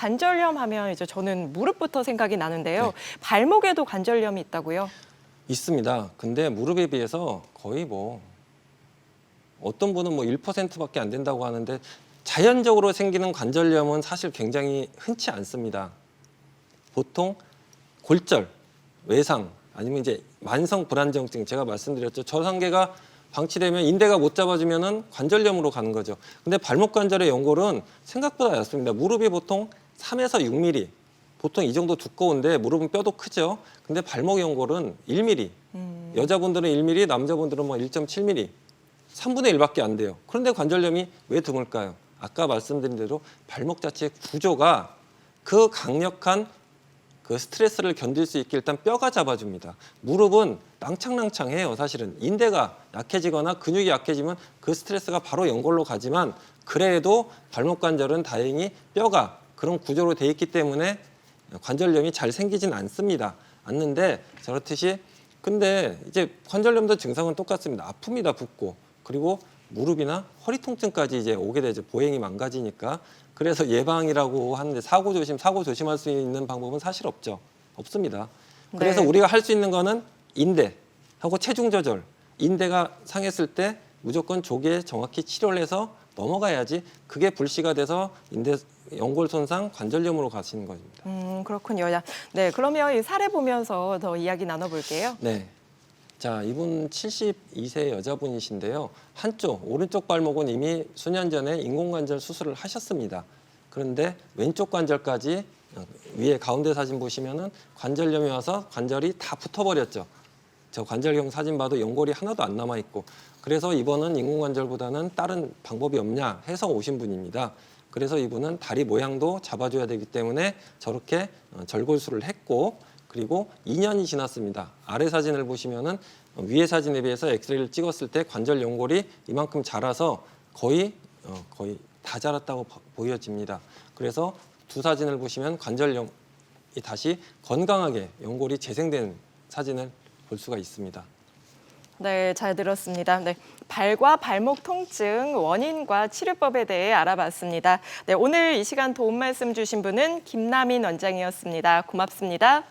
관절염 하면 이제 저는 무릎부터 생각이 나는데요. 네. 발목에도 관절염이 있다고요? 있습니다. 근데 무릎에 비해서 거의 뭐 어떤 분은 뭐 1%밖에 안 된다고 하는데 자연적으로 생기는 관절염은 사실 굉장히 흔치 않습니다. 보통 골절, 외상 아니면 이제 만성 불안정증 제가 말씀드렸죠. 저상계가 방치되면 인대가 못 잡아주면은 관절염으로 가는 거죠. 근데 발목 관절의 연골은 생각보다 얇습니다. 무릎이 보통 3에서 6mm. 보통 이 정도 두꺼운데 무릎은 뼈도 크죠. 근데 발목 연골은 1mm. 여자분들은 1mm, 남자분들은 뭐 1.7mm. 3분의 1밖에 안 돼요. 그런데 관절염이 왜 드물까요? 아까 말씀드린 대로 발목 자체의 구조가 그 강력한 그 스트레스를 견딜 수 있게 일단 뼈가 잡아줍니다. 무릎은 낭창낭창해요. 사실은 인대가 약해지거나 근육이 약해지면 그 스트레스가 바로 연골로 가지만 그래도 발목 관절은 다행히 뼈가 그런 구조로 돼 있기 때문에 관절염이 잘 생기진 않습니다. 않는데 저렇듯이 근데 이제 관절염도 증상은 똑같습니다. 아픕니다. 붓고 그리고 무릎이나 허리 통증까지 이제 오게 되죠. 보행이 망가지니까. 그래서 예방이라고 하는데 사고 조심, 사고 조심할 수 있는 방법은 사실 없죠. 없습니다. 그래서 네. 우리가 할 수 있는 거는 인대 하고 체중 조절. 인대가 상했을 때 무조건 조기에 정확히 치료를 해서 넘어가야지 그게 불씨가 돼서 인대 연골 손상, 관절염으로 가시는 겁니다. 음, 그렇군요. 야, 네, 그러면 이 사례 보면서 더 이야기 나눠볼게요. 네. 자, 이분 72세 여자분이신데요. 한쪽 오른쪽 발목은 이미 수년 전에 인공관절 수술을 하셨습니다. 그런데 왼쪽 관절까지 어, 위에 가운데 사진 보시면은 관절염이 와서 관절이 다 붙어버렸죠. 저 관절형 사진 봐도 연골이 하나도 안 남아 있고 그래서 이번은 인공관절보다는 다른 방법이 없냐 해서 오신 분입니다. 그래서 이분은 다리 모양도 잡아줘야 되기 때문에 저렇게 어, 절골술을 했고 그리고 2년이 지났습니다. 아래 사진을 보시면은 어, 위에 사진에 비해서 엑스레이를 찍었을 때 관절 연골이 이만큼 자라서 거의 어, 거의 다 자랐다고 보- 보여집니다. 그래서 두 사진을 보시면 관절염이 다시 건강하게 연골이 재생된 사진을 볼 수가 있습니다. 네, 잘 들었습니다. 네, 발과 발목 통증 원인과 치료법에 대해 알아봤습니다. 네, 오늘 이 시간 도움 말씀 주신 분은 김남인 원장이었습니다. 고맙습니다.